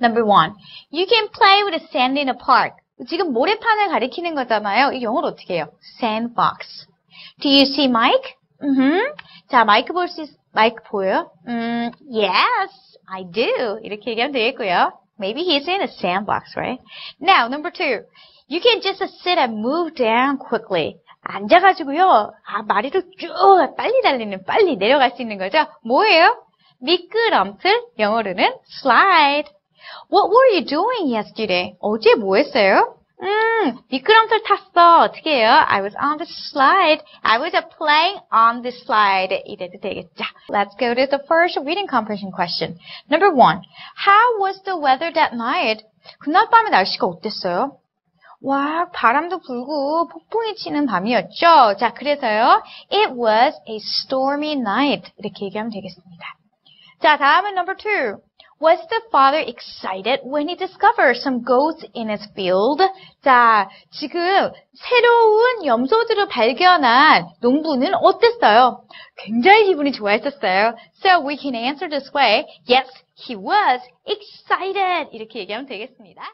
Number one, you can play with sand in the park. 지금 모래판을 가리키는 거잖아요. 이 영어로 어떻게 해요? Sandbox. Do you see Mike? 음. 자, 마이크 볼 수, 있, 마이크 보여요? 음, yes, I do. 이렇게 얘기하면 되겠고요. Maybe he's in a sandbox, right? Now, number two. You can just sit and move down quickly. 앉아가지고요. 아, 마리로 쭉 빨리 달리는, 빨리 내려갈 수 있는 거죠? 뭐예요? 미끄럼틀, 영어로는 slide. What were you doing yesterday? 어제 뭐 했어요? 음, 미끄럼틀 탔어. 어떻게 해요? I was on the slide. I was playing on the slide. 이래도 되겠죠. Let's go to the first reading comprehension question. Number one. How was the weather that night? 그날 밤에 날씨가 어땠어요? 와, 바람도 불고 폭풍이 치는 밤이었죠. 자, 그래서요. It was a stormy night. 이렇게 얘기하면 되겠습니다. 자, 다음은 number two. Was the father excited when he discovered some goats in his field? 자, 지금 새로운 염소들을 발견한 농부는 어땠어요? 굉장히 기분이 좋아했었어요. So we can answer this way. Yes, he was excited. 이렇게 얘기하면 되겠습니다.